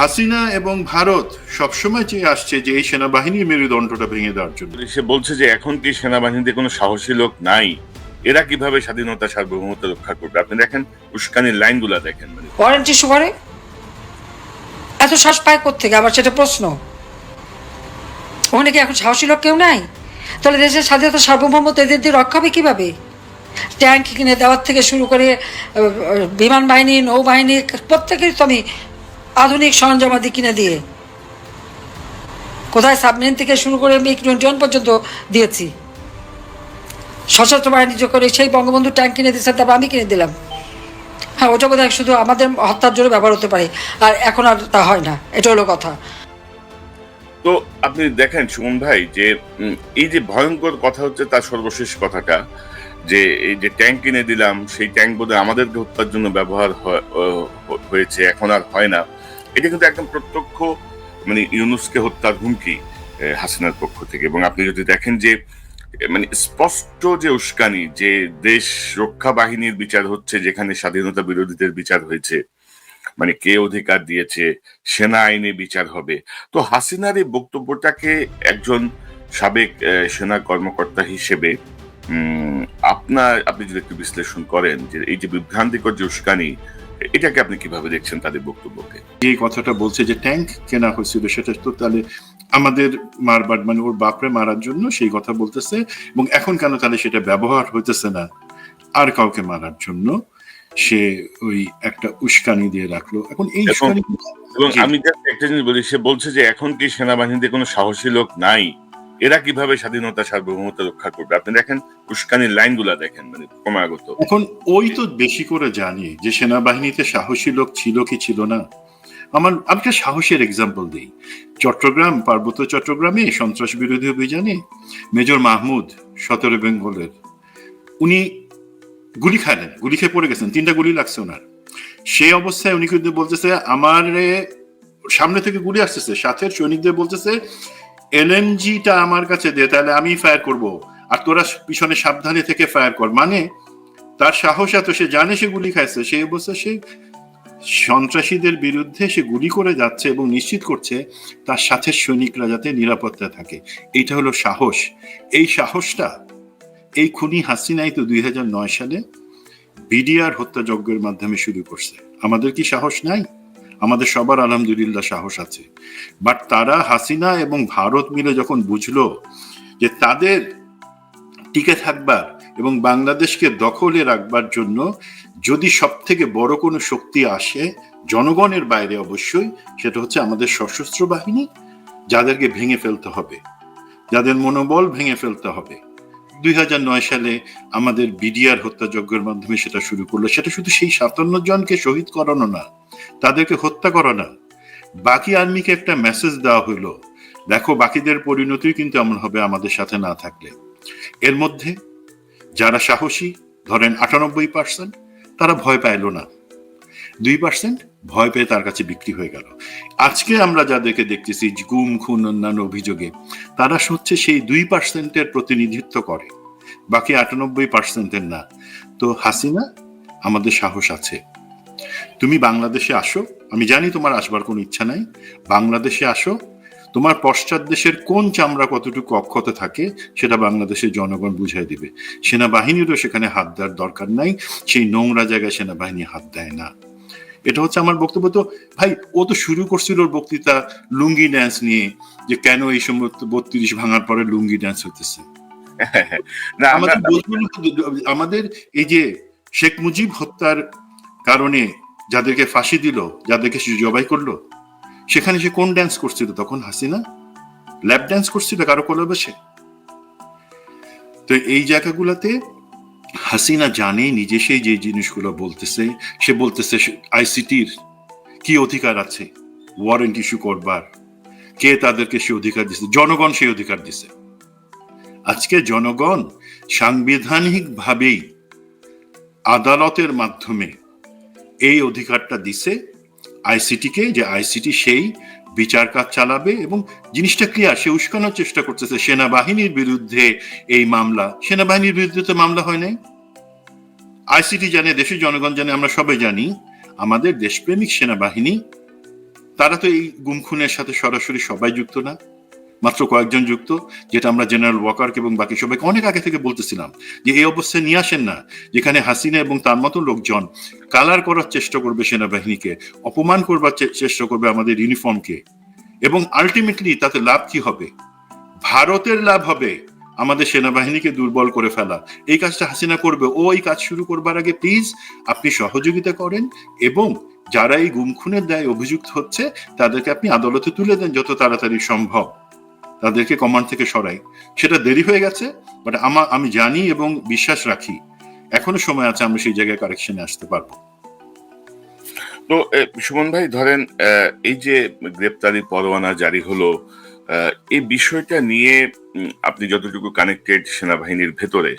হাসিনা এবং ভারত সবসময় চেয়ে আসছে যে এই সেনাবাহিনীর মেরুদণ্ডটা ভেঙে দেওয়ার জন্য। সে বলছে যে এখন কি সেনাবাহিনীতে কোনো সাহসী লোক নাই? এরা কীভাবে স্বাধীনতা সার্বভৌমত্ব রক্ষা করবে? আপনি দেখেন উস্কানির লাইনগুলা দেখেন মানে। ওয়ারেন্ট ইস্যু করে এত শ্বাস পায় থেকে আবার সেটা প্রশ্ন। ওখানে কি এখন সাহসী লোক কেউ নাই? তাহলে দেশের স্বাধীনতা সার্বভৌমত্ব এদের দিয়ে রক্ষা হবে কীভাবে? ট্যাঙ্ক কিনে দেওয়ার থেকে শুরু করে বিমান বাহিনী নৌবাহিনী প্রত্যেকেরই তো আমি আধুনিক সরঞ্জামাদি কিনে দিয়ে। কোথায় সাবমেরিন থেকে শুরু করে মিগ টোয়েন্টি ওয়ান পর্যন্ত দিয়েছি। সশস্ত্র বাহিনী করে সেই বঙ্গবন্ধু ট্যাঙ্ক কিনে দিয়েছেন তারপর আমি কিনে দিলাম। হ্যাঁ ওটা বোধহয় শুধু আমাদের হত্যার জন্য ব্যবহার হতে পারে, আর এখন আর তা হয় না। এটা হলো কথা। তো আপনি দেখেন সুমন ভাই, যে এই যে ভয়ঙ্কর কথা হচ্ছে তার সর্বশেষ কথাটা, যে, এই যে ট্যাঙ্ক কিনে দিলাম, সেই ট্যাঙ্ক বোধহয় আমাদেরকে হত্যার জন্য ব্যবহার হয়- হয়েছে, এখন আর হয় না। এটা কিন্তু একদম প্রত্যক্ষ মানে ইউনুসকে হত্যার হুমকি হাসিনার পক্ষ থেকে। এবং আপনি যদি দেখেন যে মানে স্পষ্ট যে উস্কানি, যে দেশ রক্ষা বাহিনীর বিচার হচ্ছে, যেখানে স্বাধীনতা বিরোধীদের বিচার হয়েছে মানে কে অধিকার দিয়েছে, সেনা আইনে বিচার হবে, তো হাসিনার এই বক্তব্যটাকে একজন সাবেক সেনা কর্মকর্তা হিসেবে আপনার, আপনি যদি একটু বিশ্লেষণ করেন, যে এই যে বিভ্রান্তিকর যে উস্কানি এটাকে আপনি কীভাবে দেখছেন তাদের বক্তব্যকে? যে কথাটা বলছে যে ট্যাঙ্ক কেনা হয়েছিল সেটা তো তাহলে আমাদের মারবার মানে ওর বাপরে মারার জন্য সেই কথা বলতেছে এবং এখন কেন তাহলে সেটা ব্যবহার হইতেছে না? আর কাউকে মারার জন্য সে ওই একটা উস্কানি দিয়ে রাখল। এখন এই উস্কানি এবং আমি একটা জিনিস বলি সে বলছে যে এখন কি সেনাবাহিনীতে কোনো সাহসী লোক নাই? এরা কীভাবে স্বাধীনতা সার্বভৌমত্ব রক্ষা করবে? আপনি দেখেন, উস্কানির লাইনগুলা দেখেন মানে ক্রমাগত। এখন ওই তো বেশি করে জানি যে সেনাবাহিনীতে সাহসী লোক ছিল কি ছিল না। আমার, আমি একটা সাহসের এক্সাম্পল দিই। চট্টগ্রাম, পার্বত্য চট্টগ্রামে সন্ত্রাস বিরোধী অভিযানে মেজর মাহমুদ সতেরো বেঙ্গলের, উনি গুলি খাইলেন, গুলি খেয়ে পড়ে গেছেন, তিনটা গুলি লাগছে ওনার। সেই অবস্থায় উনি কিন্তু বলতেছে, আমার সামনে থেকে গুলি আসতেছে সাথে সৈনিকদের বলতেছে এলএমজিটা আমার কাছে দে, তাহলে আমি ফায়ার করব। আর তোরা পিছনে সাবধানে থেকে ফায়ার কর। মানে তার সাহস এত, সে জানে সে গুলি খাইছে সেই অবস্থা সে সন্ত্রাসীদের বিরুদ্ধে সে গুলি করে যাচ্ছে এবং নিশ্চিত করছে তার সাথে সৈনিকরা যাতে নিরাপত্তা থাকে। এইটা হলো সাহস। এই সাহসটা, এই খুনি হাসিনাই তো দুই হাজার নয় সালে বিডিআর হত্যাযজ্ঞের মাধ্যমে শুরু করছে। আমাদের কি সাহস নাই? আমাদের সবার আলহামদুলিল্লাহ সাহস আছে। বাট তারা হাসিনা এবং ভারত মিলে যখন বুঝলো যে তাদের টিকে থাকবার এবং বাংলাদেশকে দখলে রাখবার জন্য যদি সব থেকে বড় কোনো শক্তি আসে জনগণের বাইরে অবশ্যই, সেটা হচ্ছে আমাদের সশস্ত্র বাহিনী, যাদেরকে ভেঙে ফেলতে হবে, যাদের মনোবল ভেঙে ফেলতে হবে। দুই হাজার নয় সালে আমাদের বিডিআর হত্যাযজ্ঞের মাধ্যমে সেটা শুরু করল। সেটা শুধু সেই সাতান্ন জনকে শহীদ করানো না, তাদেরকে হত্যা করা না। বাকি আর্মিকে একটা মেসেজ দেওয়া হইল, দেখো বাকিদের পরিণতি কিন্তু এমন হবে আমাদের সাথে না থাকলে। এর মধ্যে যারা সাহসী, ধরেন আটানব্বই পার্সেন্ট তারা ভয় পাইল না। দুই পার্সেন্ট ভয় পেয়ে তার কাছে বিক্রি হয়ে গেল। আজকে আমরা যাদেরকে দেখতেছি গুম, খুন, অন্যান্য অভিযোগে, তারা হচ্ছে সেই দুই পার্সেন্টের প্রতিনিধিত্ব করে। বাকি আটানব্বই পার্সেন্টের না। তো হাসিনা, আমাদের সাহস আছে। তুমি বাংলাদেশে আসো। আমি জানি তোমার আসবার কোনো ইচ্ছা নাই। বাংলাদেশে আসো। তোমার পশ্চাৎ দেশের কোন চামড়া কতটুকু অক্ষত থাকে, সেটা বাংলাদেশের জনগণ বুঝাই দিবে। সেনাবাহিনীরও সেখানে হাত দেওয়ার দরকার নাই। সেই নোংরা জায়গায় সেনাবাহিনী হাত দেয় না। এটা হচ্ছে আমার বক্তব্য। তো ভাই ও তো শুরু করছিল ওর বক্তৃতা লুঙ্গি ড্যান্স নিয়ে যে কেন এই সমস্ত বত্রিশ ভাঙার পরে লুঙ্গি ড্যান্স হতেছে আমাদের আমাদের এই যে শেখ মুজিব হত্যার কারণে যাদেরকে ফাঁসি দিল যাদেরকে সে জবাই করল সেখানে সে কোন ড্যান্স করছিল তখন হাসিনা? ল্যাব ড্যান্স করছিল কারও কোলে বসে তো এই জায়গাগুলোতে হাসিনা জানে নিজে সেই যে জিনিসগুলো বলতেছে, সে বলতেছে আইসিটির কি অধিকার আছে? ওয়ারেন্ট ইস্যু করবার। কে তাদেরকে সে অধিকার দিছে? জনগণ সেই অধিকার দিছে। আজকে জনগণ সাংবিধানিক ভাবেই আদালতের মাধ্যমে এই অধিকারটা দিছে আইসিটিকে, যে আইসিটি সেই বিচার কাজ চালাবে এবং জিনিসটা ক্লিয়ার সে উস্কানোর চেষ্টা করতেছে সেনাবাহিনীর বিরুদ্ধে এই মামলা। সেনাবাহিনীর বিরুদ্ধে তো মামলা হয় নাই। আইসিটি জানে, দেশের জনগণ জানে, আমরা সবাই জানি, আমাদের দেশপ্রেমিক সেনাবাহিনী, তারা তো এই গুম খুনের সাথে সরাসরি সবাই যুক্ত না, মাত্র কয়েকজন যুক্ত, যেটা আমরা জেনারেল ওয়াকারকে এবং বাকি সবাইকে অনেক আগে থেকে বলতেছিলাম, যে এই অবস্থায় নিয়ে আসেন না, যেখানে হাসিনা এবং তার মতো লোকজন কালার করার চেষ্টা করবে সেনাবাহিনীকে, অপমান করবার চেষ্টা করবে আমাদের ইউনিফর্মকে এবং আলটিমেটলি তাতে লাভ কি হবে? ভারতের লাভ হবে। আমাদের সেনাবাহিনীকে দুর্বল করে ফেলা। এই কাজটা হাসিনা করবে। ও এই কাজ শুরু করবার আগে প্লিজ আপনি সহযোগিতা করেন এবং যারা এই গুম খুনের দায় অভিযুক্ত হচ্ছে, তাদেরকে আপনি আদালতে তুলে দেন যত তাড়াতাড়ি সম্ভব। তাদেরকে কমান্ড থেকে সরাই। সেটা দেরি হয়ে গেছে বাট আমা আমি জানি এবং বিশ্বাস রাখি। এখনও সময় আছে, আমরা সেই জায়গায় কারেকশনে আসতে পারব। তো সুমন ভাই, ধরেন এই যে গ্রেপ্তারি পরোয়ানা জারি হলো এই বিষয়টা নিয়ে আপনি যতটুকু কানেক্টেড সেনাবাহিনীর ভেতরে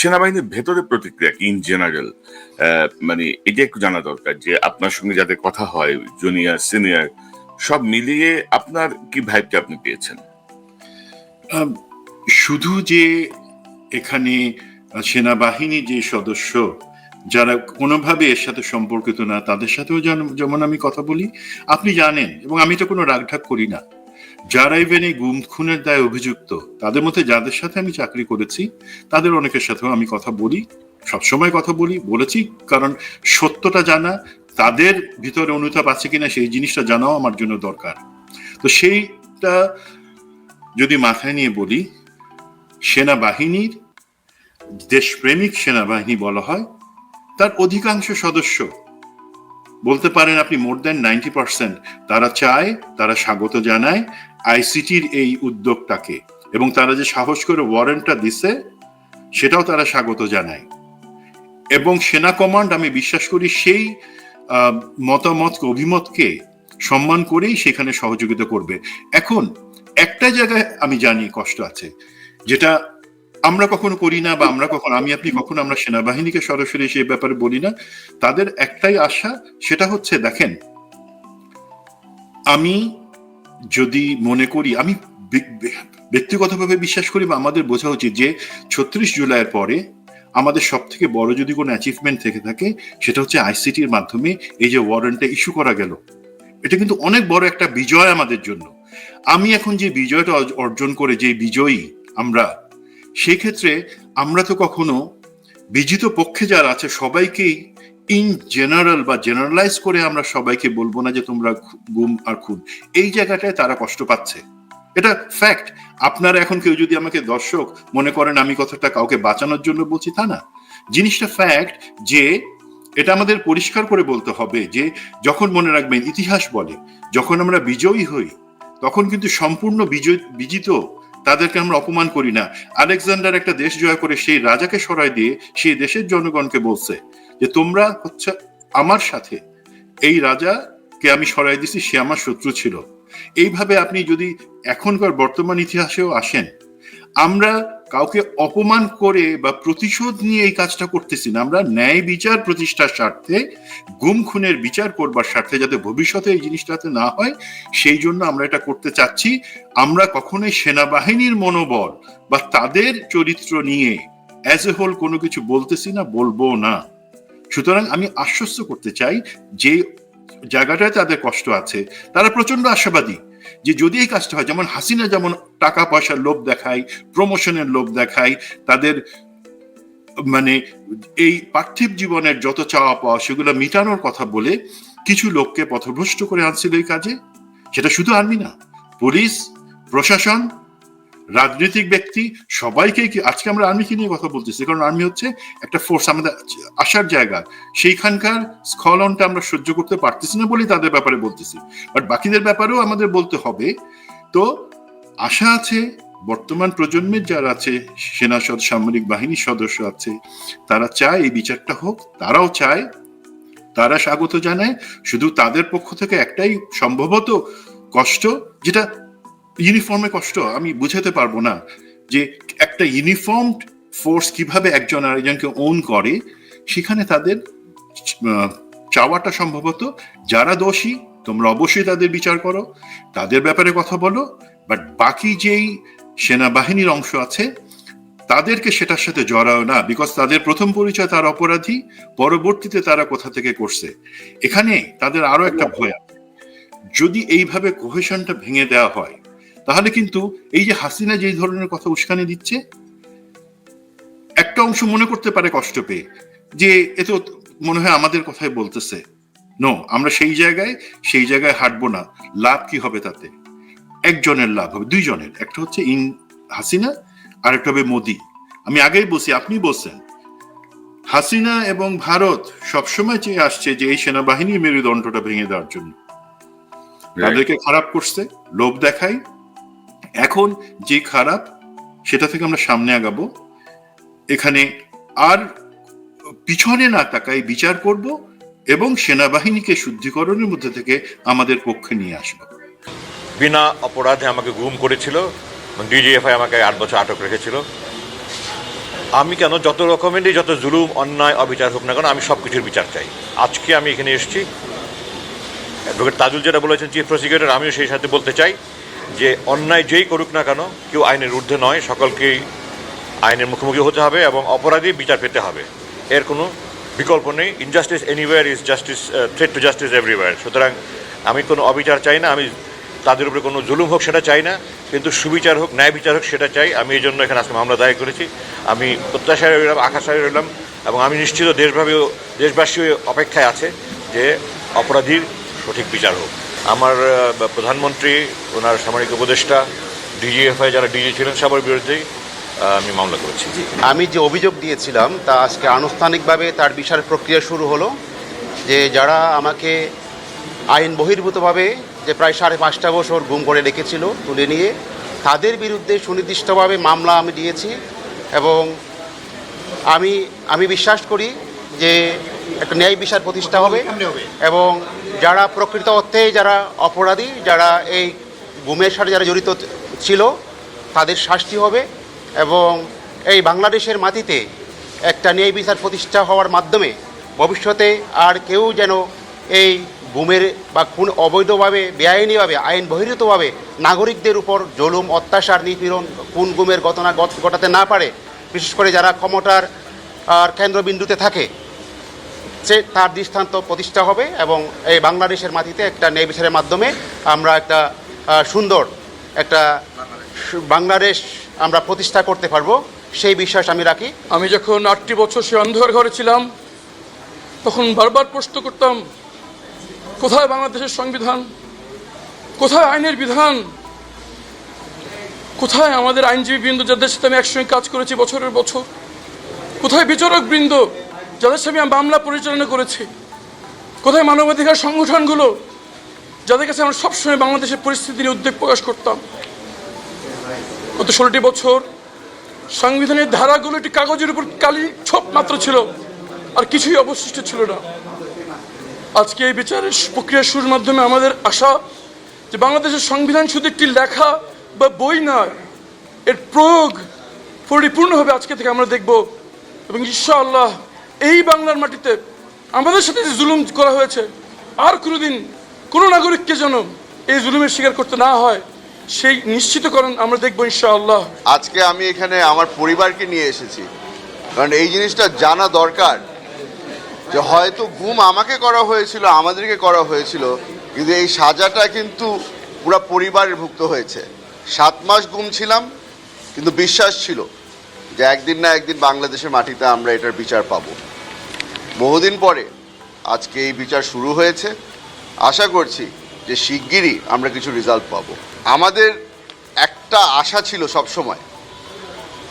সেনাবাহিনীর ভেতরে প্রতিক্রিয়া ইন জেনারেল মানে এটা একটু জানা দরকার যে আপনার সঙ্গে যাতে কথা হয় জুনিয়র সিনিয়র সব মিলিয়ে আপনার কি ভাইবটা আপনি পেয়েছেন? শুধু যে এখানে সেনাবাহিনী যে সদস্য, যারা কোনোভাবে এর সাথে সম্পর্কিত না, তাদের সাথেও যেমন আমি কথা বলি, আপনি জানেন এবং আমি তো কোনো রাগঢাক করি না। যারা ইভেন এই গুম খুনের দায় অভিযুক্ত, তাদের মধ্যে যাদের সাথে আমি চাকরি করেছি, তাদের অনেকের সাথেও আমি কথা বলি, সবসময় কথা বলি, বলেছি, কারণ সত্যটা জানা, তাদের ভিতরে অনুতাপ আছে কিনা সেই জিনিসটা জানাও আমার জন্য দরকার। তো সেইটা যদি মাথায় নিয়ে বলি, সেনাবাহিনীর, দেশপ্রেমিক সেনাবাহিনী বলা হয়, তার অধিকাংশ সদস্য, বলতে পারেন আপনি মোর দেন নাইনটি পার্সেন্ট, তারা চায়, তারা স্বাগত জানায় আইসিটির এই উদ্যোগটাকে এবং তারা যে সাহস করে ওয়ারেন্টটা দিছে সেটাও তারা স্বাগত জানায়। এবং সেনা কমান্ড আমি বিশ্বাস করি সেই আহ, মতামতকে অভিমতকে সম্মান করেই সেখানে সহযোগিতা করবে। এখন একটা জায়গায় আমি জানি কষ্ট আছে যেটা আমরা কখনো করি না বা আমরা কখনো আমি আপনি কখনো আমরা সেনাবাহিনীকে সরাসরি সেই ব্যাপারে বলি না। তাদের একটাই আশা সেটা হচ্ছে দেখেন আমি যদি মনে করি, আমি ব্য- ব্য- ব্যক্তিগতভাবে বিশ্বাস করি বা আমাদের বোঝা উচিত যে ছত্রিশ জুলাইয়ের পরে আমাদের সব থেকে বড় যদি কোনো অ্যাচিভমেন্ট থেকে থাকে, সেটা হচ্ছে আইসিটির মাধ্যমে এই যে ওয়ারেন্টটা ইস্যু করা গেল। এটা কিন্তু অনেক বড় একটা বিজয় আমাদের জন্য। আমি এখন যে বিজয়টা অর্জন করে যে বিজয়ী আমরা, সেই ক্ষেত্রে আমরা তো কখনো বিজিত পক্ষে যারা আছে, সবাইকেই ইন জেনারেল বা জেনারেলাইজ করে আমরা সবাইকে বলব না যে তোমরা গুম আর খুন। এই জায়গাটায় তারা কষ্ট পাচ্ছে। এটা ফ্যাক্ট আপনারা এখন কেউ যদি আমাকে দর্শক মনে করেন আমি কথাটা কাউকে বাঁচানোর জন্য বলছি, তা না। জিনিসটা ফ্যাক্ট যে এটা আমাদের পরিষ্কার করে বলতে হবে যে যখন মনে রাখবেন ইতিহাস বলে, যখন আমরা বিজয়ী হই, তখন কিন্তু সম্পূর্ণ বিজয়, বিজিত তাদেরকে আমরা অপমান করি না। আলেকজান্ডার একটা দেশ জয় করে সেই রাজাকে সরাই দিয়ে সেই দেশের জনগণকে বলছে। যে তোমরা হচ্ছে আমার সাথে, এই রাজাকে আমি সরাই দিছি, সে আমার শত্রু ছিল। এইভাবে আপনি যদি এখনকার বর্তমান ইতিহাসেও আসেন, আমরা কাউকে অপমান করে বা প্রতিশোধ নিয়ে এই কাজটা করতেছি না। আমরা ন্যায় বিচার প্রতিষ্ঠার স্বার্থে, গুম খুনের বিচার করবার স্বার্থে যাতে ভবিষ্যতে এই জিনিসটাতে না হয়, সেই জন্য আমরা এটা করতে চাচ্ছি। আমরা কখনোই সেনাবাহিনীর মনোবল বা তাদের চরিত্র নিয়ে অ্যাজ এ হোল কোনো কিছু বলতেছি না, বলব না। সুতরাং আমি আশ্বস্ত করতে চাই যে জায়গাটায় তাদের কষ্ট আছে, তারা প্রচণ্ড আশাবাদী যে যদি এই কাজটা হয়, যেমন হাসিনা যেমন টাকা পয়সার লোভ দেখায় প্রমোশনের লোভ দেখায়, তাদের মানে এই পার্থিব জীবনের যত চাওয়া পাওয়া সেগুলো মিটানোর কথা বলে কিছু লোককে পথভ্রষ্ট করে আনছিল এই কাজে? সেটা শুধু আর্মি না, পুলিশ, প্রশাসন রাজনৈতিক ব্যক্তি, সবাইকে কি, আজকে আমরা আর্মিকে নিয়ে কথা বলতেছি, কারণ আর্মি হচ্ছে একটা ফোর্স আমাদের আসার জায়গা। সেইখানকার স্খলনটা আমরা সহ্য করতে পারতেছি না বলেই তাদের ব্যাপারে বলতেছি। বাট বাকিদের ব্যাপারেও আমাদের বলতে হবে। তো আশা আছে, বর্তমান প্রজন্মের যারা আছে, সেনা সদ, সামরিক বাহিনীর সদস্য আছে, তারা চায় এই বিচারটা হোক, তারাও চায়, তারা স্বাগত জানায়, শুধু তাদের পক্ষ থেকে একটাই সম্ভবত কষ্ট, যেটা ইউনিফর্মে কষ্ট, আমি বুঝাতে পারব না যে একটা ইউনিফর্ম ফোর্স কীভাবে একজন আরেকজনকে ওন করে, সেখানে তাদের চাওয়াটা সম্ভবত যারা দোষী, তোমরা অবশ্যই তাদের বিচার করো, তাদের ব্যাপারে কথা বলো বাট বাকি যেই সেনাবাহিনীর অংশ আছে, তাদেরকে সেটার সাথে জড়াও না বিকজ তাদের প্রথম পরিচয় তার অপরাধী, পরবর্তীতে তারা কোথা থেকে করছে। এখানে তাদের আরও একটা ভয় যদি এইভাবে কোহেশনটা ভেঙে দেওয়া হয় তাহলে কিন্তু এই যে হাসিনা যেই ধরনের কথা উস্কানি দিচ্ছে একটা অংশ মনে করতে পারে কষ্ট পেয়ে যে এ তো মনে হয় আমাদের কথাই বলতেছে। নো আমরা সেই জায়গায় সেই জায়গায় হাঁটবো না। লাভ কি হবে তাতে? একজনের লাভ হবে দুইজনের। একটা হচ্ছে ইন হাসিনা আর একটা হবে মোদি। আমি আগেই বলছি আপনি বলছেন হাসিনা এবং ভারত সবসময় চেয়ে আসছে যে এই সেনাবাহিনীর মেরুদণ্ডটা ভেঙে দেওয়ার জন্য। তাদেরকে খারাপ করছে লোভ দেখাই এখন যে খারাপ, সেটা থেকে আমরা সামনে আগাবো। এখানে আর পিছনে না তাকাই বিচার করব এবং সেনাবাহিনীকে শুদ্ধিকরণের মধ্যে থেকে আমাদের পক্ষে নিয়ে আসব। বিনা অপরাধে আমাকে গুম করেছিল ডিজিএফআই আমাকে আট বছর আটক রেখেছিল। আমি কেন যত রকমেরই যত জুলুম, অন্যায়, অবিচার হোক না কেন, আমি সব কিছুর বিচার চাই। আজকে আমি এখানে এসেছি। অ্যাডভোকেট তাজুল যেটা বলেছেন, চিফ প্রসিকিউটর, আমিও সেই সাথে বলতে চাই। যে অন্যায় যেই করুক না কেন, কেউ আইনের ঊর্ধ্বে নয়, সকলকেই আইনের মুখোমুখি হতে হবে এবং অপরাধী বিচার পেতে হবে। এর কোনো বিকল্প নেই। Injustice anywhere is justice threat to justice everywhere সুতরাং আমি কোনো অবিচার চাই না, আমি তাদের উপরে কোনো জুলুম হোক সেটা চাই না, কিন্তু সুবিচার হোক, ন্যায় বিচার হোক সেটা চাই। আমি এই জন্য এখানে আজকে মামলা দায়ের করেছি। আমি প্রত্যাশায় রইলাম আকাশায় রইলাম এবং আমি নিশ্চিত দেশভাবেও দেশবাসী অপেক্ষায় আছে যে অপরাধীর সঠিক বিচার হোক। আমার প্রধানমন্ত্রী, ওনার সামরিক উপদেষ্টা, ডিজিএফআই যারা ডিজি ছিলেন, সবার বিরুদ্ধেই আমি মামলা করেছি। আমি যে অভিযোগ দিয়েছিলাম, তা আজকে আনুষ্ঠানিকভাবে তার বিচার প্রক্রিয়া শুরু হলো, যে যারা আমাকে আইন বহির্ভূতভাবে যে প্রায় সাড়ে পাঁচটা বছর গুম করে রেখেছিল, তুলে নিয়ে, তাদের বিরুদ্ধে সুনির্দিষ্টভাবে মামলা আমি দিয়েছি এবং আমি আমি বিশ্বাস করি যে একটা ন্যায় বিচার প্রতিষ্ঠা হবে। এবং যারা প্রকৃত অর্থে যারা অপরাধী, যারা এই গুমের সাথে যারা জড়িত ছিল, তাদের শাস্তি হবে। এবং এই বাংলাদেশের মাটিতে একটা ন্যায় বিচার প্রতিষ্ঠা হওয়ার মাধ্যমে ভবিষ্যতে আর কেউ যেন এই গুমের বা কোন অবৈধভাবে, বেআইনিভাবে আইন বহির্ভূতভাবে নাগরিকদের উপর জলুম, অত্যাচার, নিপীড়ন কোন গুমের ঘটনা ঘটাতে না পারে, বিশেষ করে যারা ক্ষমতার আর কেন্দ্রবিন্দুতে থাকে। সে তার দৃষ্টান্ত প্রতিষ্ঠা হবে এবং এই বাংলাদেশের মাটিতে একটা ন্যায় মাধ্যমে আমরা একটা সুন্দর একটা বাংলাদেশ আমরা প্রতিষ্ঠা করতে পারব, সেই বিশ্বাস আমি রাখি। আমি যখন আটটি বছর সে অন্ধকার ঘরে ছিলাম, তখন বারবার প্রশ্ন করতাম, কোথায় বাংলাদেশের সংবিধান? কোথায় আইনের বিধান? কোথায় আমাদের আইনজীবী বৃন্দ যাদের সাথে আমি একসঙ্গে কাজ করেছি বছরের বছর? কোথায় বিচারক বৃন্দ? যাদের সাথে আমি মামলা পরিচালনা করেছি। কোথায় মানবাধিকার সংগঠনগুলো, যাদের কাছে আমরা সবসময় বাংলাদেশের পরিস্থিতি নিয়ে উদ্বেগ প্রকাশ করতাম। গত ষোলোটি বছর সংবিধানের ধারাগুলো একটি কাগজের উপর কালি ছোপ মাত্র ছিল, আর কিছুই অবশিষ্ট ছিল না। আজকে এই বিচারের প্রক্রিয়া শুরুর মাধ্যমে আমাদের আশা যে বাংলাদেশের সংবিধান শুধু একটি লেখা বা বই নয়, এর প্রয়োগ পরিপূর্ণভাবে আজকে থেকে আমরা দেখব এবং ইনশাআল্লাহ এই বাংলার মাটিতে আমাদের সাথে যে জুলুম করা হয়েছে, আর কোনোদিন কোনো নাগরিককে যেন এই জুলুমের শিকার করতে না হয়, সেই নিশ্চিতকরণ আমরা দেখব ইনশাআল্লাহ। আজকে আমি এখানে আমার পরিবারকে নিয়ে এসেছি। কারণ এই জিনিসটা জানা দরকার যে হয়তো গুম আমাকে করা হয়েছিল, আমাদেরকে করা হয়েছিল, কিন্তু এই সাজাটা কিন্তু পুরো পরিবারের ভুক্ত হয়েছে। সাত মাস গুম ছিলাম, কিন্তু বিশ্বাস ছিল। যে একদিন না একদিন বাংলাদেশের মাটিতে আমরা এটার বিচার পাবো। বহুদিন পরে আজকে এই বিচার শুরু হয়েছে। আশা করছি যে শিগগিরই আমরা কিছু রেজাল্ট পাবো। আমাদের একটা আশা ছিল সব সময়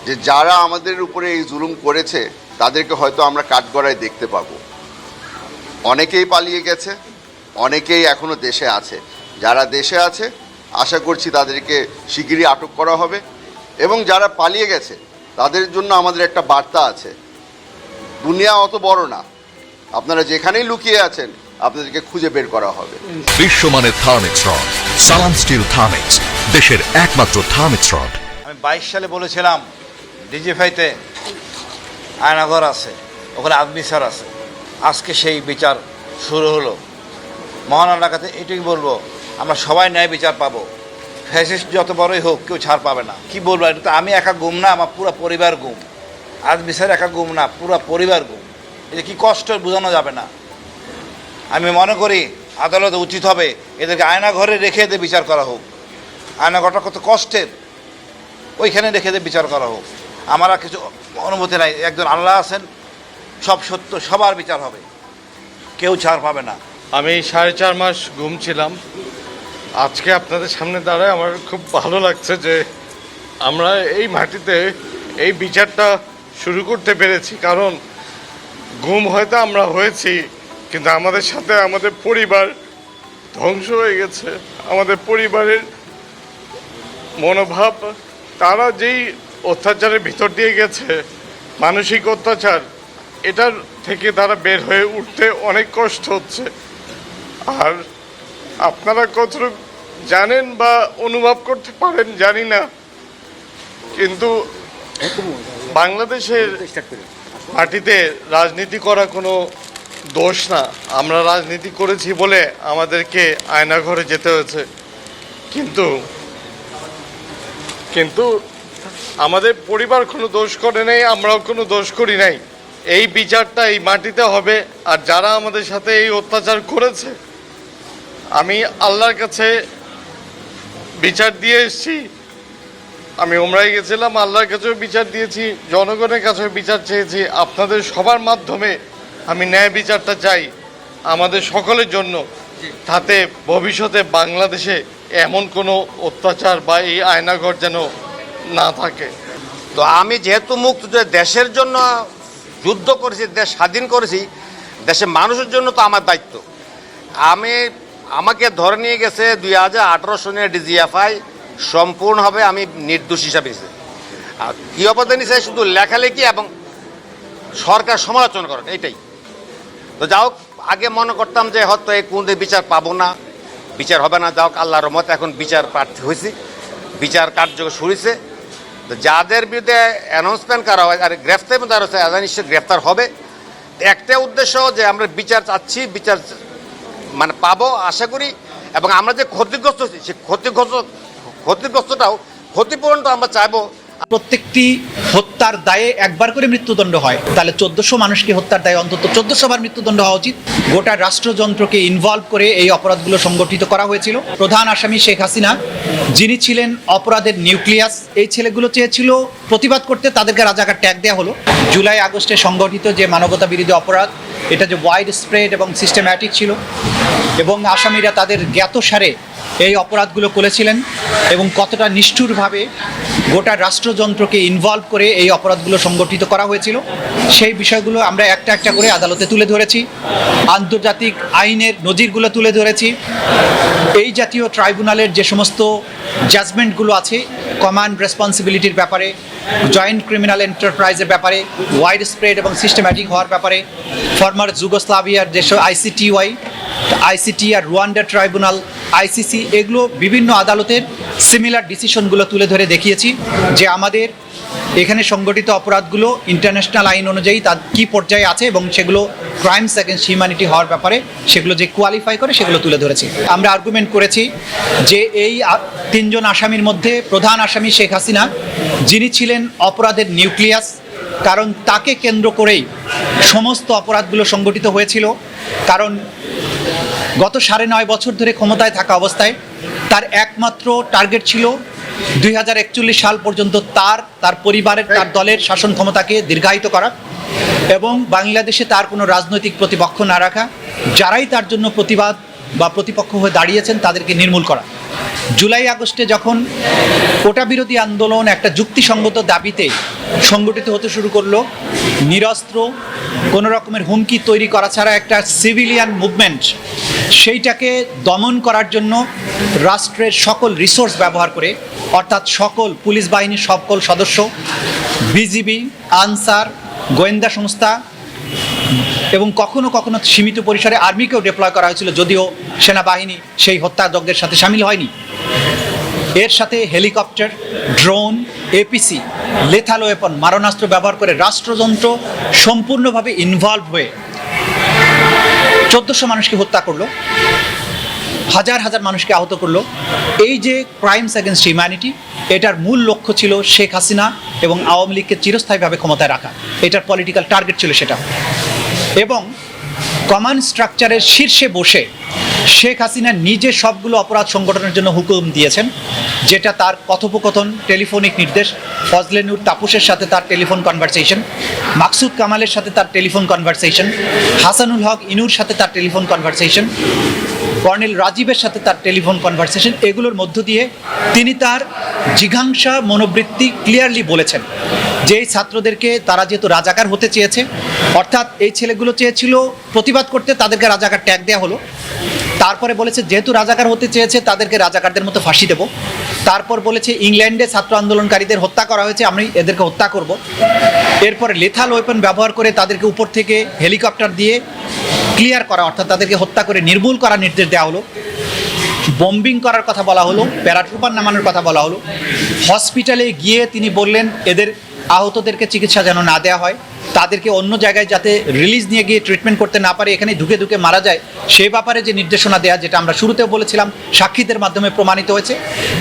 যে যারা আমাদের উপরে এই জুলুম করেছে, তাদেরকে হয়তো আমরা কাঠগড়ায় দেখতে পাবো। অনেকেই পালিয়ে গেছে, অনেকেই এখনও দেশে আছে। যারা দেশে আছে, আশা করছি তাদেরকে শিগগিরই আটক করা হবে। এবং যারা পালিয়ে গেছে তাদের জন্য আমাদের একটা বার্তা আছে। দুনিয়া অত বড় না। আপনারা যেখানেই লুকিয়ে আছেন আপনাদেরকে খুঁজে বের করা হবে। বিশ্বমানের Thermex rod Salam steel Thermex দেশের একমাত্র থার্মিক্স রড। আমি বাইশ সালে বলেছিলাম ডিজিফাইতে আয়নাঘর আছে ওখানে আদমি স্যার আছে। আজকে সেই বিচার শুরু হলো। মহান কাছে এটুকুই বলব আমরা সবাই ন্যায় বিচার পাবো। ফ্যাসিস্ট যত বড়ই হোক, কেউ ছাড় পাবে না। কি বলব, এটা তো আমি একা গুম না, আমার পুরো পরিবার গুম। আদমি স্যার একা গুম না, পুরো পরিবার গুম। এটা কি কষ্ট বোঝানো যাবে না? আমি মনে করি আদালত উচিত হবে এদেরকে আয়না ঘরে রেখে এদের বিচার করা হোক। আয়না ঘরটা কত কষ্টের। ওইখানে রেখে এদের বিচার করা হোক। আমার আর কিছু অনুমতি নাই। একজন আল্লাহ আছেন, সব সত্য, সবার বিচার হবে। কেউ ছাড় পাবে না। আমি সাড়ে চার মাস ঘুমছিলাম আজকে আপনাদের সামনে দাঁড়ায় আমার খুব ভালো লাগছে যে আমরা এই মাটিতে এই বিচারটা শুরু করতে পেরেছি। কারণ ঘুম হয়তো আমরা হয়েছি, কিন্তু আমাদের সাথে আমাদের পরিবার ধ্বংস হয়ে গেছে। আমাদের পরিবারের মনোভাব, তারা যেই অত্যাচারের ভিতর দিয়ে গেছে, মানসিক অত্যাচার, এটার থেকে তারা বের হয়ে উঠতে অনেক কষ্ট হচ্ছে। আর আপনারা কতটুকু জানেন বা অনুভব করতে পারেন, জানি না। কিন্তু বাংলাদেশের মাটিতে রাজনীতি করা কোনো দোষ না। আমরা রাজনীতি করেছি বলে আমাদেরকে আয়নাঘরে যেতে হয়েছে। কিন্তু কিন্তু আমাদের পরিবার কোনো দোষ করে নাই, আমরাও কোনো দোষ করি নাই। এই বিচারটা এই মাটিতে হবে, আর যারা আমাদের সাথে এই অত্যাচার করেছে, আমি আল্লাহর কাছে বিচার দিয়ে এসেছি। আমি ওমরাই গেছিলাম আল্লাহর কাছেও বিচার দিয়েছি জনগণের কাছেও বিচার চেয়েছি। আপনাদের সবার মাধ্যমে আমি ন্যায় বিচারটা চাই আমাদের সকলের জন্য তাতে ভবিষ্যতে বাংলাদেশে এমন কোনো অত্যাচার বা এই আয়নাঘর যেন না থাকে। তো আমি যেহেতু মুক্ত যে দেশের জন্য যুদ্ধ করেছি দেশ স্বাধীন করেছি দেশের মানুষের জন্য তো আমার দায়িত্ব। আমি আমাকে ধরে নিয়ে গেছে দুই হাজার আঠারো সনের ডিজিএফআই সম্পূর্ণভাবে আমি নির্দোষ হিসাবে। নিয়েছি আর কী অবদান নিছে শুধু লেখালেখি এবং সরকার সমালোচনা করেন এইটাই। তো যাই হোক, আগে মনে করতাম যে হয়তো এই কোন বিচার পাবো না, বিচার হবে না যাও আল্লাহর রহমতে এখন বিচার প্রার্থী হয়েছি, বিচার কার্য শুরুছে তো যাদের বিরুদ্ধে অ্যানাউন্সমেন্ট করা হয় আর গ্রেফতার মধ্যে এরা নিশ্চয়ই গ্রেফতার হবে। একটা উদ্দেশ্য যে আমরা বিচার চাচ্ছি, বিচার মানে পাবো আশা করি, এবং আমরা যে ক্ষতিগ্রস্ত হচ্ছি সেই ক্ষতিগ্রস্ত, ক্ষতিগ্রস্তটাও ক্ষতিপূরণটা আমরা চাইব। প্রত্যেকটি হত্যার দায়ে একবার করে মৃত্যুদণ্ড হয়। তাহলে চোদ্দশো মানুষকে হত্যার দায়ে অন্তত চোদ্দশো বার মৃত্যুদণ্ড হওয়া উচিত। গোটা রাষ্ট্রযন্ত্রকে ইনভলভ করে এই অপরাধগুলো সংগঠিত করা হয়েছিল। প্রধান আসামি শেখ হাসিনা, যিনি ছিলেন অপরাধের নিউক্লিয়াস, এই ছেলেগুলো চেয়েছিল প্রতিবাদ করতে, তাদেরকে রাজাকার ট্যাগ দেওয়া হলো। জুলাই আগস্টে সংগঠিত যে মানবতা বিরোধী অপরাধ এটা যে ওয়াইড স্প্রেড এবং সিস্টেম্যাটিক ছিল এবং আসামিরা তাদের জ্ঞাতসারে এই অপরাধগুলো করেছিলেন এবং কতটা নিষ্ঠুরভাবে গোটা রাষ্ট্রযন্ত্রকে ইনভলভ করে এই অপরাধগুলো সংগঠিত করা হয়েছিল, সেই বিষয়গুলো আমরা একটা একটা করে আদালতে তুলে ধরেছি, আন্তর্জাতিক আইনের নজিরগুলো তুলে ধরেছি, এই জাতীয় ট্রাইব্যুনালের যে সমস্ত জাজমেন্টগুলো আছে কমান্ড রেসপন্সিবিলিটির ব্যাপারে জয়েন্ট ক্রিমিনাল এন্টারপ্রাইজের ব্যাপারে ওয়াইড স্প্রেড এবং সিস্টেম্যাটিক হওয়ার ব্যাপারে ফর্মার যুগোস্লাভিয়ার যেসব আইসিটিওয়াই আইসিটি আর রুয়ান্ডা ট্রাইব্যুনাল আইসিসি এগুলো বিভিন্ন আদালতের সিমিলার ডিসিশনগুলো তুলে ধরে দেখিয়েছি যে আমাদের এখানে সংগঠিত অপরাধগুলো ইন্টারন্যাশনাল আইন অনুযায়ী তার কী পর্যায়ে আছে এবং সেগুলো ক্রাইমস অ্যাগেন্স্ট হিউম্যানিটি হওয়ার ব্যাপারে সেগুলো যে কোয়ালিফাই করে সেগুলো তুলে ধরেছি। আমরা আর্গুমেন্ট করেছি যে এই তিনজন আসামির মধ্যে প্রধান আসামি শেখ হাসিনা, যিনি ছিলেন অপরাধের নিউক্লিয়াস কারণ তাকে কেন্দ্র করেই সমস্ত অপরাধগুলো সংগঠিত হয়েছিল। কারণ গত সাড়ে নয় বছর ধরে ক্ষমতায় থাকা অবস্থায় তার একমাত্র টার্গেট ছিল দুই হাজার একচল্লিশ সাল পর্যন্ত তার তার পরিবারের, তার দলের শাসন ক্ষমতাকে দীর্ঘায়িত করা এবং বাংলাদেশে তার কোনো রাজনৈতিক প্রতিপক্ষ না রাখা, যারাই তার জন্য প্রতিবাদ বা প্রতিপক্ষ হয়ে দাঁড়িয়েছেন তাদেরকে নির্মূল করা। জুলাই আগস্টে যখন কোটা বিরোধী আন্দোলন একটা যুক্তিসঙ্গত দাবিতে সংগঠিত হতে শুরু করল, নিরস্ত্র, কোনো রকমের হুমকি তৈরি করা ছাড়া একটা সিভিলিয়ান মুভমেন্ট, সেইটাকে দমন করার জন্য রাষ্ট্রের সকল রিসোর্স ব্যবহার করে, অর্থাৎ সকল পুলিশ বাহিনীর সকল সদস্য, বিজিবি, আনসার, গোয়েন্দা সংস্থা এবং কখনো কখনো সীমিত পরিসরে আর্মিকেও ডিপ্লয় করা হয়েছিল, যদিও সেনাবাহিনী সেই হত্যাযজ্ঞের সাথে সামিল হয়নি। এর সাথে helicopter, drone APC lethal weapon মারণাস্ত্র ব্যবহার করে রাষ্ট্রযন্ত্র সম্পূর্ণভাবে ইনভলভ হয়ে চোদ্দোশো মানুষকে হত্যা করল, হাজার হাজার মানুষকে আহত করল। এই যে ক্রাইমস অ্যাগেনস্ট হিউম্যানিটি এটার মূল লক্ষ্য ছিল শেখ হাসিনা এবং আওয়ামী লীগকে চিরস্থায়ীভাবে ক্ষমতায় রাখা। এটার পলিটিক্যাল টার্গেট ছিল সেটা। এবং কমান্ড স্ট্রাকচারের শীর্ষে বসে শেখ হাসিনা নিজে সবগুলো অপরাধ সংগঠনের জন্য হুকুম দিয়েছেন, যেটা তার কথোপকথন, টেলিফোনিক নির্দেশ ফজলেনুর তাপুসের সাথে তার টেলিফোন কনভারসেশন মাকসুদ কামালের সাথে তার টেলিফোন কনভারসেশন হাসানুল হক ইনুর সাথে তার টেলিফোন কনভারসেশন কর্নেল রাজীবের সাথে তার টেলিফোন কনভারসেশন এগুলোর মধ্য দিয়ে তিনি তার জিঘাংসা মনোবৃত্তি ক্লিয়ারলি বলেছেন যে এই ছাত্রদেরকে তারা যেহেতু রাজাকার হতে চেয়েছে অর্থাৎ এই ছেলেগুলো চেয়েছিল প্রতিবাদ করতে, তাদেরকে রাজাকার ট্যাগ দেওয়া হলো। তারপরে বলেছে, যেহেতু রাজাকার হতে চেয়েছে, তাদেরকে রাজাকারদের মতো ফাঁসি দেব। তারপর বলেছে, ইংল্যান্ডে ছাত্র আন্দোলনকারীদের হত্যা করা হয়েছে, আমি এদেরকে হত্যা করব। এরপরে লেথাল ওয়েপন ব্যবহার করে তাদেরকে উপর থেকে হেলিকপ্টার দিয়ে ক্লিয়ার করা, অর্থাৎ তাদেরকে হত্যা করে নির্মূল করার নির্দেশ দেওয়া হলো। বম্বিং করার কথা বলা হলো, প্যারাট্রুপার নামানোর কথা বলা হলো। হসপিটালে গিয়ে তিনি বললেন, এদের আহতদেরকে চিকিৎসা যেন না দেওয়া হয়, তাদেরকে অন্য জায়গায় যাতে রিলিজ নিয়ে গিয়ে ট্রিটমেন্ট করতে না পারে এখানে ঢুকে ঢুকে মারা যায়, সেই ব্যাপারে যে নির্দেশনা দেওয়া যেটা আমরা শুরুতেও বলেছিলাম, সাক্ষীদের মাধ্যমে প্রমাণিত হয়েছে,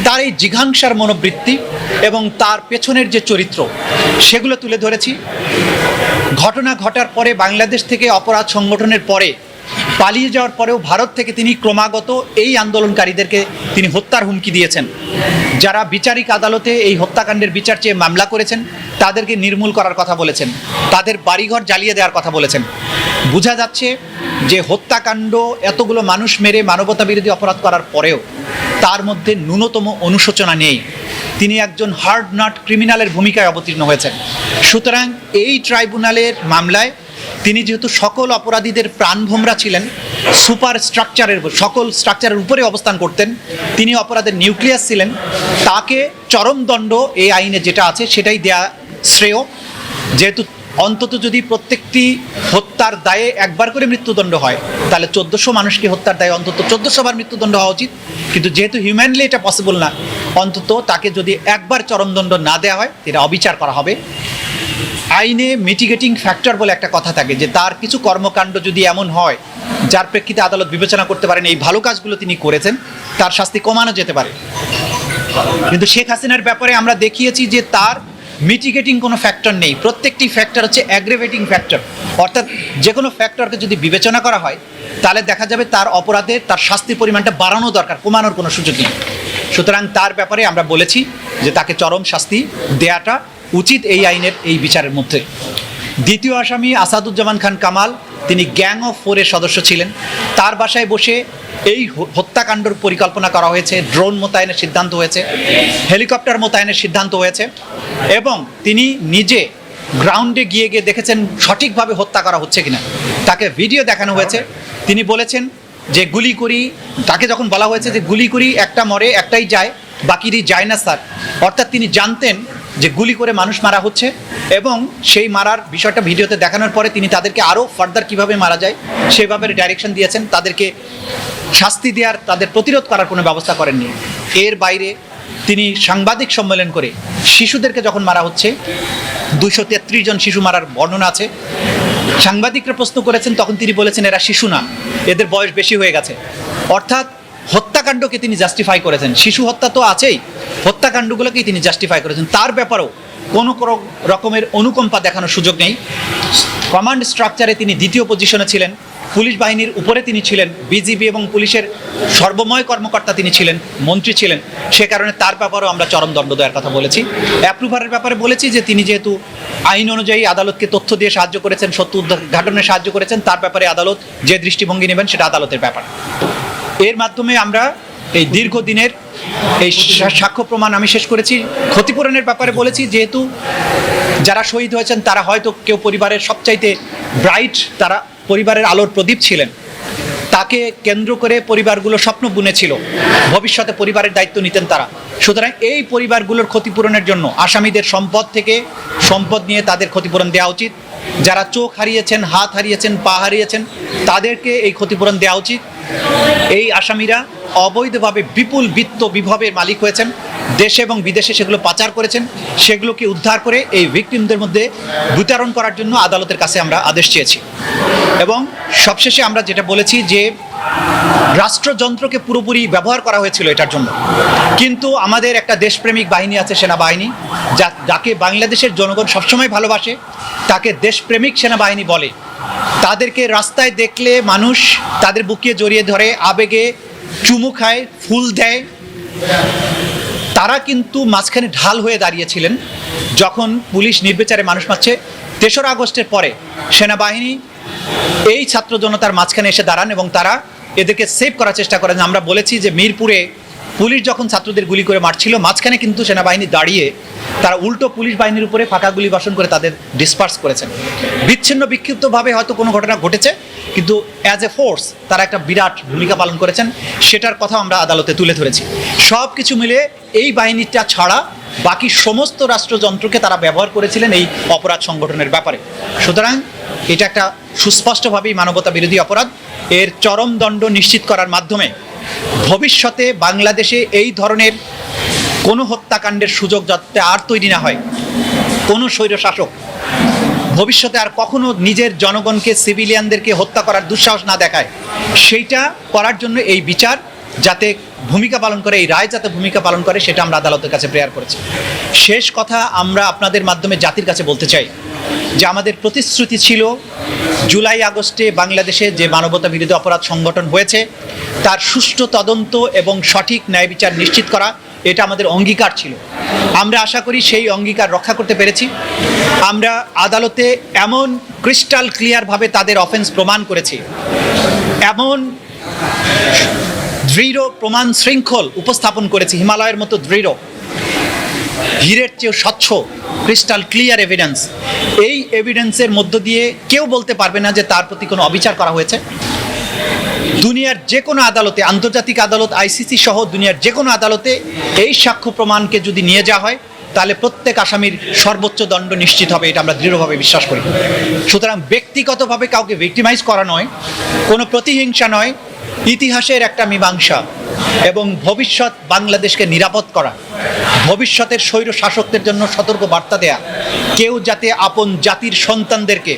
তার এই জিঘাংসার মনোবৃত্তি এবং তার পেছনের যে চরিত্র, সেগুলো তুলে ধরেছি। ঘটনা ঘটার পরে বাংলাদেশ থেকে অপরাধ সংগঠনের পরে পালিয়ে যাওয়ার পরেও ভারত থেকে তিনি ক্রমাগত এই আন্দোলনকারীদেরকে তিনি হত্যার হুমকি দিয়েছেন। যারা বিচারিক আদালতে এই হত্যাকাণ্ডের বিচার চেয়ে মামলা করেছেন, তাদেরকে নির্মূল করার কথা বলেছেন, তাদের বাড়িঘর জ্বালিয়ে দেওয়ার কথা বলেছেন। বোঝা যাচ্ছে যে হত্যাকাণ্ড এতগুলো মানুষ মেরে মানবতা বিরোধী অপরাধ করার পরেও তার মধ্যে ন্যূনতম অনুশোচনা নেই। তিনি একজন হার্ড নট ক্রিমিনালের ভূমিকায় অবতীর্ণ হয়েছেন। সুতরাং এই ট্রাইব্যুনালের মামলায় তিনি যেহেতু সকল অপরাধীদের প্রাণভোমরা ছিলেন, সুপার স্ট্রাকচারের সকল স্ট্রাকচারের উপরে অবস্থান করতেন, তিনি অপরাধের নিউক্লিয়াস ছিলেন, তাকে চরম দণ্ড এই আইনে যেটা আছে সেটাই দেয়া শ্রেয়। যেহেতু অন্তত যদি প্রত্যেকটি হত্যার দায়ে একবার করে মৃত্যুদণ্ড হয়, তাহলে চোদ্দোশো মানুষকে হত্যার দায়ে অন্তত চোদ্দোশো বার মৃত্যুদণ্ড হওয়া উচিত। কিন্তু যেহেতু হিউম্যানলি এটা পসিবল না, অন্তত তাকে যদি একবার চরমদণ্ড না দেওয়া হয় এটা অবিচার করা হবে। আইনে মিটিগেটিং ফ্যাক্টর বলে একটা কথা থাকে যে তার কিছু কর্মকাণ্ড যদি এমন হয়, যার প্রেক্ষিতে আদালত বিবেচনা করতে পারেন এই ভালো কাজগুলো তিনি করেছেন, তার শাস্তি কমানো যেতে পারে। কিন্তু শেখ হাসিনার ব্যাপারে আমরা দেখিয়েছি যে তার মিটিগেটিং কোনো ফ্যাক্টর নেই। প্রত্যেকটি ফ্যাক্টর হচ্ছে অ্যাগ্রেভেটিং ফ্যাক্টর অর্থাৎ যে কোনো ফ্যাক্টরকে যদি বিবেচনা করা হয়, তাহলে দেখা যাবে তার অপরাধে তার শাস্তির পরিমাণটা বাড়ানো দরকার, কমানোর কোনো সুযোগ নেই। সুতরাং তার ব্যাপারে আমরা বলেছি যে তাকে চরম শাস্তি দেয়াটা উচিত এই আইনের এই বিচারের মধ্যে। দ্বিতীয় আসামি আসাদুজ্জামান খান কামাল, তিনি গ্যাং অফ ফোরের সদস্য ছিলেন। তার বাসায় বসে এই হত্যাকাণ্ডর পরিকল্পনা করা হয়েছে, ড্রোন মোতায়েনের সিদ্ধান্ত হয়েছে, হেলিকপ্টার মোতায়েনের সিদ্ধান্ত হয়েছে এবং তিনি নিজে গ্রাউন্ডে গিয়ে গিয়ে দেখেছেন সঠিকভাবে হত্যা করা হচ্ছে কিনা। তাকে ভিডিও দেখানো হয়েছে। তিনি বলেছেন যে গুলি করি, তাকে যখন বলা হয়েছে যে গুলি করি, একটা মরে, একটাই যায়, বাকিরই যায় না স্যার। অর্থাৎ তিনি জানতেন যে গুলি করে মানুষ মারা হচ্ছে এবং সেই মারার বিষয়টা ভিডিওতে দেখানোর পরে তিনি তাদেরকে আরও ফার্দার কীভাবে মারা যায় সেভাবে ডাইরেকশন দিয়েছেন, তাদেরকে শাস্তি দেওয়ার, তাদের প্রতিরোধ করার কোনো ব্যবস্থা করেননি। এর বাইরে তিনি সাংবাদিক সম্মেলন করে শিশুদেরকে যখন মারা হচ্ছে দুশো তেত্রিশ জন শিশু মারার বর্ণনা আছে। সাংবাদিকরা প্রশ্ন করেছেন, তখন তিনি বলেছেন, এরা শিশু না, এদের বয়স বেশি হয়ে গেছে। অর্থাৎ হত্যাকাণ্ডকে তিনি জাস্টিফাই করেছেন। শিশু হত্যা তো আছেই। হত্যাকাণ্ডগুলোকেই তিনি জাস্টিফাই করেছেন। তার ব্যাপারেও কোনো কোনো রকমের অনুকম্পা দেখানোর সুযোগ নেই। কমান্ড স্ট্রাকচারে তিনি দ্বিতীয় পজিশনে ছিলেন। পুলিশ বাহিনীর উপরে তিনি ছিলেন। বিজিবি এবং পুলিশের সর্বময় কর্মকর্তা তিনি ছিলেন, মন্ত্রী ছিলেন। সে কারণে তার ব্যাপারেও আমরা চরম দণ্ড দেওয়ার কথা বলেছি। অ্যাপ্রুভারের ব্যাপারে বলেছি যে তিনি যেহেতু আইন অনুযায়ী আদালতকে তথ্য দিয়ে সাহায্য করেছেন, সত্য উদ্ঘাটনে সাহায্য করেছেন, তার ব্যাপারে আদালত যে দৃষ্টিভঙ্গি নেবেন সেটা আদালতের ব্যাপার। এর মাধ্যমে আমরা এই দীর্ঘদিনের এই সাক্ষ্য প্রমাণ আমি শেষ করেছি। ক্ষতিপূরণের ব্যাপারে বলেছি, যেহেতু যারা শহীদ হয়েছেন, তারা হয়তো কেউ পরিবারের সবচাইতে ব্রাইট তারা পরিবারের আলোর প্রদীপ ছিলেন। তাকে কেন্দ্র করে পরিবারগুলো স্বপ্ন বুনেছিল। ভবিষ্যতে পরিবারের দায়িত্ব নিতেন তারা। সুতরাং এই পরিবারগুলোর ক্ষতিপূরণের জন্য আসামিদের সম্পদ থেকে সম্পদ নিয়ে তাদের ক্ষতিপূরণ দেওয়া উচিত। যারা চোখ হারিয়েছেন, হাত হারিয়েছেন, পা হারিয়েছেন, তাদেরকে এই ক্ষতিপূরণ দেওয়া উচিত। এই আসামিরা অবৈধভাবে বিপুল বিত্ত বিভবের মালিক হয়েছেন। দেশে এবং বিদেশে সেগুলো পাচার করেছেন। সেগুলোকে উদ্ধার করে এই ভিকটিমদের মধ্যে বিতরণ করার জন্য আদালতের কাছে আমরা আদেশ চেয়েছি। এবং সবশেষে আমরা যেটা বলেছি যে রাষ্ট্রযন্ত্রকে পুরোপুরি ব্যবহার করা হয়েছিল এটার জন্য। কিন্তু আমাদের একটা দেশপ্রেমিক বাহিনী আছে, সেনাবাহিনী, যা যাকে বাংলাদেশের জনগণ সবসময় ভালোবাসে, তাকে দেশপ্রেমিক সেনাবাহিনী বলে। তাদেরকে রাস্তায় দেখলে মানুষ তাদের বুকে জড়িয়ে ধরে, আবেগে চুমু খায়, ফুল দেয়। তারা কিন্তু মাঝখানে ঢাল হয়ে দাঁড়িয়েছিলেন, যখন পুলিশ নির্বিচারে মানুষ মারছে। তেসরা আগস্টের পরে সেনাবাহিনী এই ছাত্র জনতার মাঝখানে এসে দাঁড়ান এবং তারা এদেরকে সেভ করার চেষ্টা করেন। আমরা বলেছি যে মিরপুরে পুলিশ যখন ছাত্রদের গুলি করে মারছিল, মাঝখানে কিন্তু সেনাবাহিনী দাঁড়িয়ে তারা উল্টো পুলিশ বাহিনীর উপরে ফাঁকা গুলি বর্ষণ করে তাদের ডিসপার্স করেছেন বিচ্ছিন্ন বিক্ষিপ্তভাবে হয়তো কোনো ঘটনা ঘটেছে, কিন্তু অ্যাজ এ ফোর্স তারা একটা বিরাট ভূমিকা পালন করেছেন, সেটার কথা আমরা আদালতে তুলে ধরেছি। সব কিছু মিলে এই বাহিনীটা ছাড়া বাকি সমস্ত রাষ্ট্রযন্ত্রকে তারা ব্যবহার করেছিলেন এই অপরাধ সংগঠনের ব্যাপারে। সুতরাং এটা একটা সুস্পষ্টভাবেই মানবতা বিরোধী অপরাধ। এর চরম দণ্ড নিশ্চিত করার মাধ্যমে ভবিষ্যতে বাংলাদেশে এই ধরনের কোনো হত্যাকাণ্ডের সুযোগ যাতে আর তৈরি না হয়, কোনো স্বৈরশাসক ভবিষ্যতে আর কখনো নিজের জনগণকে, সিভিলিয়ানদেরকে হত্যা করার দুঃসাহস না দেখায়, সেইটা করার জন্য এই বিচার যাতে ভূমিকা পালন করে, এই রায় যাতে ভূমিকা পালন করে, সেটা আমরা আদালতের কাছে প্রেয়ার করেছি। শেষ কথা আমরা আপনাদের মাধ্যমে জাতির কাছে বলতে চাই যে আমাদের প্রতিশ্রুতি ছিল জুলাই আগস্টে বাংলাদেশে যে মানবতা বিরোধী অপরাধ সংগঠন হয়েছে, তার সুষ্ঠু তদন্ত এবং সঠিক ন্যায় বিচার নিশ্চিত করা, এটা আমাদের অঙ্গীকার ছিল। আমরা আশা করি সেই অঙ্গীকার রক্ষা করতে পেরেছি। আমরা আদালতে এমন ক্রিস্টাল ক্লিয়ারভাবে তাদের অফেন্স প্রমাণ করেছি। এমন দৃঢ় প্রমাণ শৃঙ্খল উপস্থাপন করেছে হিমালয়ের মতো দৃঢ়। হীরের চেয়েও স্বচ্ছ ক্রিস্টাল ক্লিয়ার এভিডেন্স এই এভিডেন্সের মধ্য দিয়ে কেউ বলতে পারবে না যে তার প্রতি কোনো অবিচার করা হয়েছে। দুনিয়ার যে কোনো আদালতে, আন্তর্জাতিক আদালত আইসিসি সহ দুনিয়ার যে কোনো আদালতে এই সাক্ষ্য প্রমাণকে যদি নিয়ে যাওয়া হয়, তাহলে প্রত্যেক আসামির সর্বোচ্চ দণ্ড নিশ্চিত হবে, এটা আমরা দৃঢ়ভাবে বিশ্বাস করি। সুতরাং ব্যক্তিগতভাবে কাউকে ভিক্টিমাইজ করা নয়, কোনো প্রতিহিংসা নয় ইতিহাসের একটা মীমাংসা এবং ভবিষ্যৎ বাংলাদেশকে নিরাপদ করা, ভবিষ্যতের স্বৈর শাসকদের জন্য সতর্ক বার্তা দেয়া, কেউ যাতে আপন জাতির সন্তানদেরকে